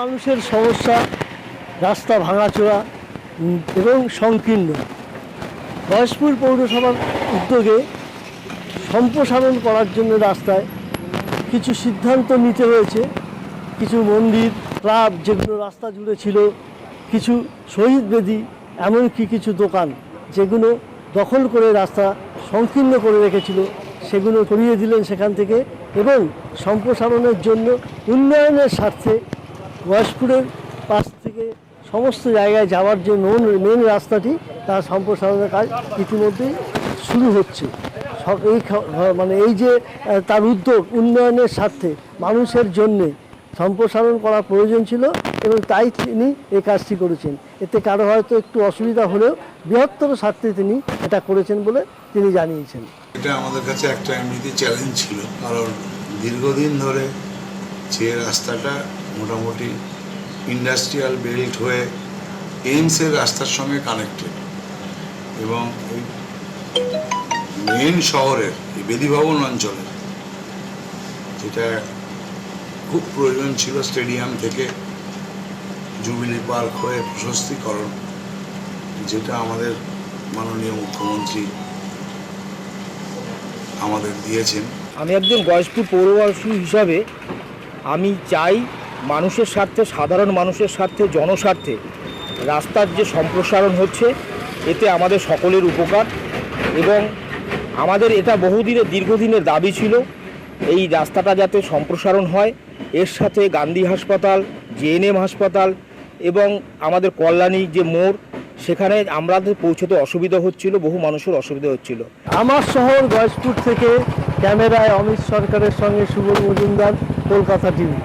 মানুষের সমস্যা, রাস্তা ভাঙাচোরা এবং সংকীর্ণ। গয়েশপুর পৌরসভার উদ্যোগে সম্প্রসারণ করার জন্য রাস্তায় কিছু সিদ্ধান্ত নিতে হয়েছে। কিছু মন্দির, ক্লাব যেগুলো রাস্তা জুড়ে ছিল, কিছু শহীদ বেদি, এমনকি কিছু দোকান যেগুলো দখল করে রাস্তা সংকীর্ণ করে রেখেছিল। সেগুলো করিয়ে দিলেন সেখান থেকে এবং সম্প্রসারণের জন্য উন্নয়নের স্বার্থে গয়েশপুরের পাশ থেকে সমস্ত জায়গায় যাওয়ার যে মেন মেন রাস্তাটি তার সম্প্রসারণের কাজ ইতিমধ্যেই শুরু হচ্ছে। এই মানে এই যে তার উদ্যোগ উন্নয়নের স্বার্থে মানুষের জন্যে সম্প্রসারণ করা প্রয়োজন ছিল এবং তাই তিনি এই কাজটি করেছেন। এতে কারও হয়তো একটু অসুবিধা হলেও বৃহত্তর স্বার্থে তিনি এটা করেছেন বলে তিনি জানিয়েছেন। এটা আমাদের কাছে একটা এমনিতে চ্যালেঞ্জ ছিল। কারণ দীর্ঘদিন ধরে যে রাস্তাটা মোটামুটি ইন্ডাস্ট্রিয়াল বেল্ট হয়ে এইমসের রাস্তার সঙ্গে কানেক্টেড এবং এই মেন শহরের, এই বেদিভবন অঞ্চলে যেটা খুব প্রয়োজন ছিল স্টেডিয়াম থেকে জুবিলি পার্ক হয়ে প্রশস্তিকরণ, যেটা আমাদের মাননীয় মুখ্যমন্ত্রী আমাদের দিয়েছেন। আমি একজন গয়েশপুর পৌরবাসী হিসাবে আমি চাই মানুষের স্বার্থে, সাধারণ মানুষের স্বার্থে, জনস্বার্থে রাস্তার যে সম্প্রসারণ হচ্ছে, এতে আমাদের সকলের উপকার এবং আমাদের এটা বহুদিনের, দীর্ঘদিনের দাবি ছিল এই রাস্তাটা যাতে সম্প্রসারণ হয়। এর সাথে গান্ধী হাসপাতাল জেএনএম হাসপাতাল এবং আমাদের কল্যাণী যে মোড় সেখানে আমাদের পৌঁছতে অসুবিধা হচ্ছিল, বহু মানুষের অসুবিধা হচ্ছিল। আমার শহর গয়েশপুর থেকে ক্যামেরায় অমিত সরকারের সঙ্গে সুবল মজুমদার, কলকাতা টিভি।